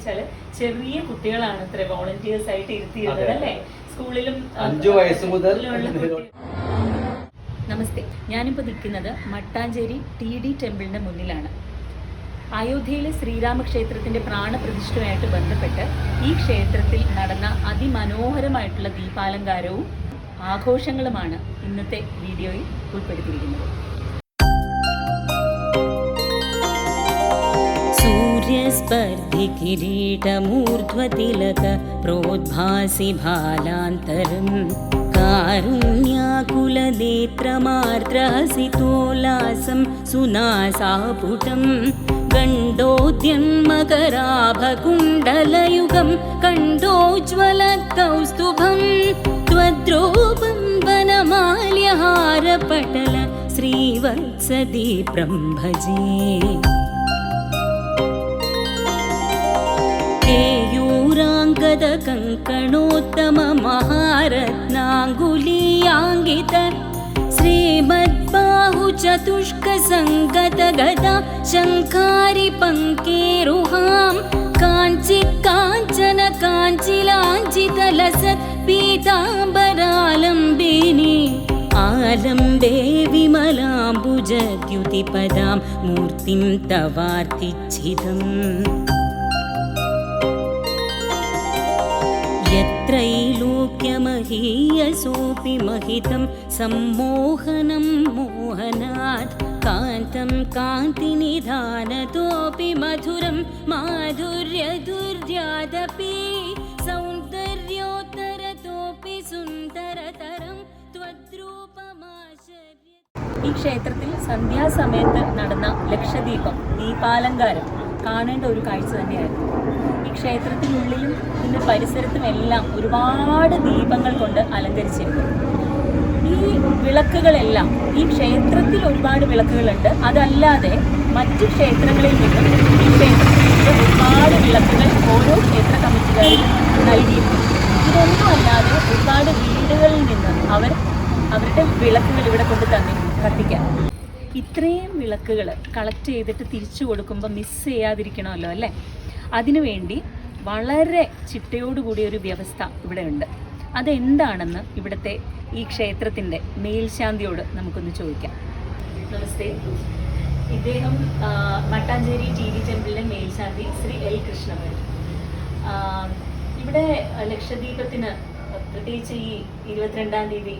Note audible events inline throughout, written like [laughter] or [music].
വെച്ചാൽ ചെറിയ കുട്ടികളാണ് ഇത്ര വോളണ്ടിയേഴ്സ് ആയിട്ട് ഇരുത്തിയിരുന്നത്. അല്ലേ? സ്കൂളിലും അഞ്ചു വയസ്സ് മുതൽ നമസ്തേ. ഞാനിപ്പോൾ നിൽക്കുന്നത് മട്ടാഞ്ചേരി ടി ഡി ടെമ്പിളിന്റെ മുന്നിലാണ്. അയോധ്യയിലെ ശ്രീരാമക്ഷേത്രത്തിന്റെ പ്രാണപ്രതിഷ്ഠയുമായിട്ട് ബന്ധപ്പെട്ട് ഈ ക്ഷേത്രത്തിൽ നടന്ന അതിമനോഹരമായിട്ടുള്ള ദീപാലങ്കാരവും ആഘോഷങ്ങളുമാണ് ഇന്നത്തെ വീഡിയോയിൽ ഉൾപ്പെടുത്തിയിരിക്കുന്നത്. सूर्यस्पर्धि किरीटमूर्ध्वतिलक प्रोद्भासि भालान्तरम् कारुण्याकुलनेत्रमार्द्रहसितोल्लासं सुनासापुटम् गण्डोद्यन्मकराभकुण्डलयुगं कण्डोज्ज्वलकौस्तुभं त्वद्रूपं वनमाल्यहारपटल श्रीवत्सदीप्रं भजे कङ्कणोत्तमहारत्नाङ्गुलीयाङ्गित श्रीमद्बाहुचतुष्कसङ्गतगदा शङ्कारि पङ्केरुहां काञ्चि काञ्चन काञ्चिलाञ्चितलसत् पीताम्बरालम्बिनी आलम्बे विमलाम्बुजद्युतिपदां मूर्तिं तवार्तिच्छिदम् यत्रैलोक्यमहीयसोऽपि महितं सम्मोहनं मोहनात् कान्तं कान्तिनिधानतोऽपि मधुरं माधुर्यदुर्यादपि सौन्दर्योत्तरतोऽपि सुन्दरतरं त्वद्रूपमाश्चर्य ഈ ക്ഷേത്രത്തിൽ സന്ധ്യാസമയത്ത് നടന്ന ലക്ഷദീപം ദീപാലങ്കാരം കാണേണ്ട ഒരു കാഴ്ച തന്നെയായിരുന്നു ഈ ക്ഷേത്രത്തിനുള്ളിലും ഇതിന്റെ പരിസരത്തും എല്ലാം ഒരുപാട് ദീപങ്ങൾ കൊണ്ട് അലങ്കരിച്ചിരുന്നു ഈ വിളക്കുകളെല്ലാം ഈ ക്ഷേത്രത്തിൽ ഒരുപാട് വിളക്കുകളുണ്ട്. അതല്ലാതെ മറ്റു ക്ഷേത്രങ്ങളിൽ നിന്നും ഈ ക്ഷേത്രത്തിൽ ഒരുപാട് വിളക്കുകൾ ഓരോ ക്ഷേത്ര കമ്മിറ്റിക്കാരും നൽകിയിട്ടുണ്ട്. ഇതൊന്നും അല്ലാതെ ഒരുപാട് വീടുകളിൽ നിന്ന് അവർ അവരുടെ വിളക്കുകൾ ഇവിടെ കൊണ്ട് തന്നെ കത്തിക്കാം ഇത്രയും വിളക്കുകൾ കളക്ട് ചെയ്തിട്ട് തിരിച്ചു കൊടുക്കുമ്പോൾ മിസ് ചെയ്യാതിരിക്കണമല്ലോ അല്ലേ? അതിനുവേണ്ടി വളരെ ചിട്ടയോടുകൂടിയ ഒരു വ്യവസ്ഥ ഇവിടെ ഉണ്ട് അതെന്താണെന്ന് ഇവിടുത്തെ ഈ ക്ഷേത്രത്തിന്റെ മേൽശാന്തിയോട് നമുക്കൊന്ന് ചോദിക്കാം. നമസ്തേ. ഇദ്ദേഹം മട്ടാഞ്ചേരി ടി വി ടെമ്പിളിലെ മേൽശാന്തി ശ്രീ എൽ കൃഷ്ണവൻ ഇവിടെ ലക്ഷദ്വീപത്തിന് പ്രത്യേകിച്ച് ഈ ഇരുപത്തിരണ്ടാം തീയതി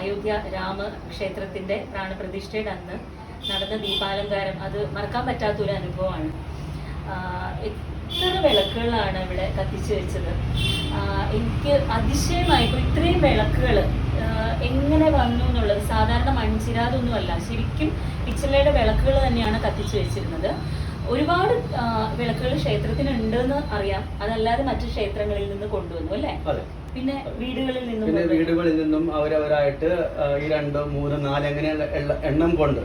അയോധ്യ രാമ ക്ഷേത്രത്തിന്റെ പ്രാണപ്രതിഷ്ഠയുടെ അന്ന് നടന്ന ദീപാലങ്കാരം അത് മറക്കാൻ പറ്റാത്തൊരു അനുഭവമാണ്. എത്ര വിളക്കുകളാണ് ഇവിടെ കത്തിച്ചു വെച്ചത്. എനിക്ക് അതിശയമായിപ്പോൾ ഇത്രയും വിളക്കുകൾ എങ്ങനെ വന്നു എന്നുള്ളത്. സാധാരണ മൺചിരാതൊന്നുമല്ല ശരിക്കും പിച്ചിലയുടെ വിളക്കുകൾ തന്നെയാണ് കത്തിച്ചു വെച്ചിരുന്നത്. ഒരുപാട് വിളക്കുകൾ ക്ഷേത്രത്തിന് ഉണ്ടെന്ന് അറിയാം. അതല്ലാതെ മറ്റു ക്ഷേത്രങ്ങളിൽ നിന്ന് കൊണ്ടുവന്നു അല്ലേ? പിന്നെ വീടുകളിൽ നിന്നും പിന്നെ വീടുകളിൽ നിന്നും അവരവരായിട്ട് ഈ രണ്ടോ മൂന്നോ നാല് എള്ള- എണ്ണം കൊണ്ട്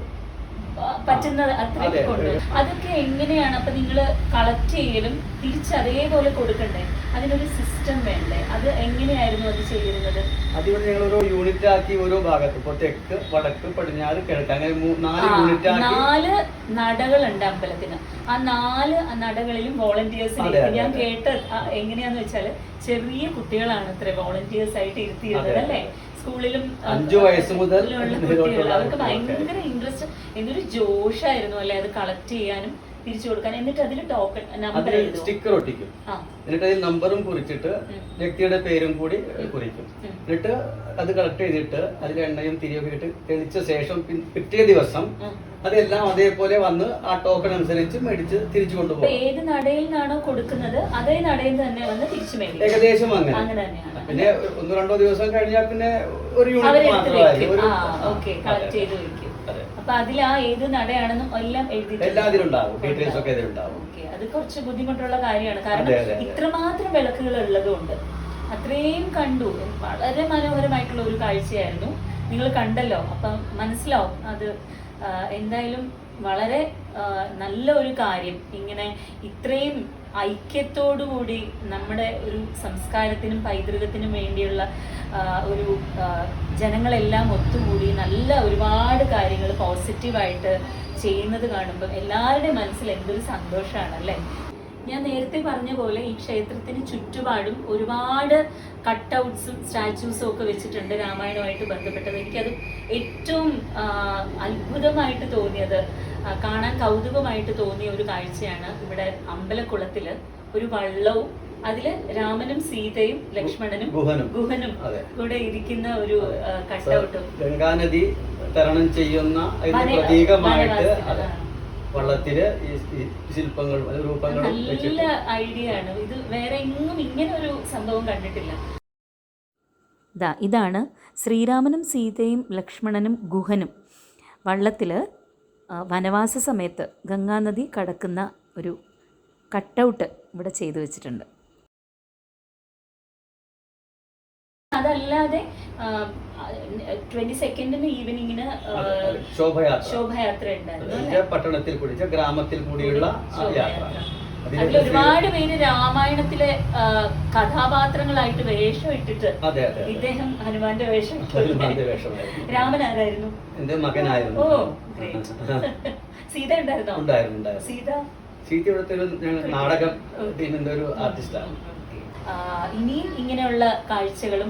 പറ്റുന്നത് അത്രയൊക്കെ. അതൊക്കെ എങ്ങനെയാണ്? അപ്പൊ നിങ്ങൾ കളക്ട് ചെയ്യലും തിരിച്ചതേപോലെ കൊടുക്കണ്ടേ? അതിനൊരു സിസ്റ്റം വേണ്ടേ? അത് എങ്ങനെയായിരുന്നു അത് ചെയ്തിരുന്നത്? അതിവിടെ ഞങ്ങൾ ഓരോ യൂണിറ്റ് ആക്കി ഓരോ ഭാഗത്ത്. ഇപ്പൊ തെക്ക് വടക്ക് പടിഞ്ഞാറ് കിഴക്ക്. അങ്ങനെ നാല് യൂണിറ്റ് ആക്കി. നാല് നടകളുണ്ട് അമ്പലത്തിന്. ആ നാല് നടകളിലും വോളണ്ടിയേഴ്സ് ഞാൻ. കേട്ട എങ്ങനെയാന്ന് വെച്ചാൽ ചെറിയ കുട്ടികളാണ് ഇത്ര വോളണ്ടിയേഴ്സ് ആയിട്ട് ഇരുത്തിയിരുന്നത് അല്ലേ. സ്കൂളിലും അഞ്ചു വയസ്സ് മുതൽ അവർക്ക്. ഭയങ്കര ഇൻട്രസ്റ്റ് എന്തൊരു ജോഷായിരുന്നു അല്ലെ അത് കളക്ട് ചെയ്യാനും തിരിച്ചു കൊടുക്കാൻ. എന്നിട്ട് അതിൽ ടോക്കൺ നമ്പർ അതിൽ സ്റ്റിക്കർ ഒട്ടിക്കും. എന്നിട്ട് അതിൽ നമ്പറും കുറിച്ചിട്ട് വ്യക്തിയുടെ പേരും കൂടി കുറിക്കും. എന്നിട്ട് അത് കളക്ട് ചെയ്തിട്ട് അതിൽ എണ്ണയും തിരിയൊക്കെ ഇട്ട് തെളിച്ച ശേഷം പിറ്റേ ദിവസം. അതെല്ലാം അതേപോലെ വന്ന് ആ ടോക്കൺ അനുസരിച്ച് മേടിച്ച് തിരിച്ചു കൊണ്ടുപോകും. ഏത് നടയിൽ നിന്നാണോ കൊടുക്കുന്നത് അതേ നടയിൽ തന്നെ വന്ന് തിരിച്ചു മേടിക്കും. ഏകദേശം അങ്ങനെ. പിന്നെ ഒന്നോ രണ്ടോ ദിവസം കഴിഞ്ഞാൽ പിന്നെ ഒരു യൂണിറ്റ് മാത്രമായി കളക്ട്. ചെയ്ത് വെക്കും. അപ്പൊ അതിൽ ആ ഏത് നടയാണെന്നും എല്ലാം ഡീറ്റെയിൽസ് ഒക്കെ ഇതിലുണ്ടാവും അത് കുറച്ച് ബുദ്ധിമുട്ടുള്ള കാര്യമാണ്. കാരണം. ഇത്രമാത്രം വിളക്കുകൾ ഉള്ളതുകൊണ്ട് അത്രയും കണ്ടു. വളരെ മനോഹരമായിട്ടുള്ള ഒരു കാഴ്ചയായിരുന്നു. നിങ്ങൾ കണ്ടല്ലോ. അപ്പം മനസ്സിലാവും അത് എന്തായാലും വളരെ നല്ല ഒരു കാര്യം. ഇങ്ങനെ ഇത്രയും ഐക്യത്തോടുകൂടി നമ്മുടെ ഒരു സംസ്കാരത്തിനും പൈതൃകത്തിനും വേണ്ടിയുള്ള ഒരു ജനങ്ങളെല്ലാം ഒത്തുകൂടി നല്ല ഒരുപാട് കാര്യങ്ങൾ പോസിറ്റീവായിട്ട് ചെയ്യുന്നത് കാണുമ്പോൾ എല്ലാവരുടെയും മനസ്സിൽ എന്തൊരു സന്തോഷമാണ് അല്ലേ ഞാൻ നേരത്തെ പറഞ്ഞ പോലെ ഈ ക്ഷേത്രത്തിന് ചുറ്റുപാടും ഒരുപാട് കട്ടൗട്ട്സും സ്റ്റാച്യൂസും ഒക്കെ വെച്ചിട്ടുണ്ട് രാമായണവുമായിട്ട് ബന്ധപ്പെട്ടത്. എനിക്കത് ഏറ്റവും അത്ഭുതമായിട്ട് തോന്നിയത് കാണാൻ കൗതുകമായിട്ട് തോന്നിയ ഒരു കാഴ്ചയാണ് ഇവിടെ അമ്പലക്കുളത്തിൽ ഒരു വള്ളവും അതിൽ രാമനും സീതയും ലക്ഷ്മണനും ഗുഹനും. ഗുഹനും. കൂടെ ഇരിക്കുന്ന ഒരു കട്ടൗട്ടും. ഗംഗാനദി തരണം ചെയ്യുന്ന പ്രതീകമായിട്ട്. വള്ളത്തിൽ ഈ ശില്പങ്ങളും രൂപങ്ങളും നല്ല ഐഡിയ ആണ് ഇത് വേറെ എങ്ങും ഇങ്ങനെ ഒരു സംഭവം കണ്ടിട്ടില്ല. ദാ ഇതാണ് ശ്രീരാമനും സീതയും ലക്ഷ്മണനും ഗുഹനും. വള്ളത്തിൽ വനവാസ സമയത്ത് ഗംഗാനദി കടക്കുന്ന ഒരു കട്ടൗട്ട് ഇവിടെ ചെയ്തു വെച്ചിട്ടുണ്ട്. അതല്ലാതെ ട്വന്റി സെക്കൻഡിന് ഈവനിങ്ങിന്. ശോഭയാത്ര. ഉണ്ടായിരുന്നു പട്ടണത്തിൽ കൂടി ഗ്രാമത്തിൽ കൂടിയുള്ള യാത്ര. അതിൽ ഒരുപാട് പേര് രാമായണത്തിലെ കഥാപാത്രങ്ങളായിട്ട് വേഷം ഇട്ടിട്ട്. ഇദ്ദേഹം ഹനുമാന്റെ വേഷം രാമനാരായിരുന്നു? എന്റെ മകനായിരുന്നു. ഓ [laughs] സീത ഉണ്ടായിരുന്നോ? ഉണ്ടായിരുന്നു സീത? സീതയുടെ ഇവിടുത്തെ ഒരു നാടകം ടീമിന്റെ ഒരു ആർട്ടിസ്റ്റാണ് ഇനിയും ഇങ്ങനെയുള്ള കാഴ്ചകളും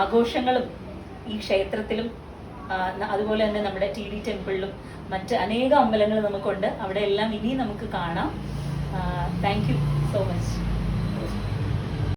ആഘോഷങ്ങളും ഈ ക്ഷേത്രത്തിലും അതുപോലെ തന്നെ നമ്മുടെ ടി ഡി ടെമ്പിളിലും മറ്റ് അനേകം അമ്പലങ്ങൾ നമുക്കുണ്ട്. അവിടെ എല്ലാം ഇനിയും നമുക്ക് കാണാം. Thank you so much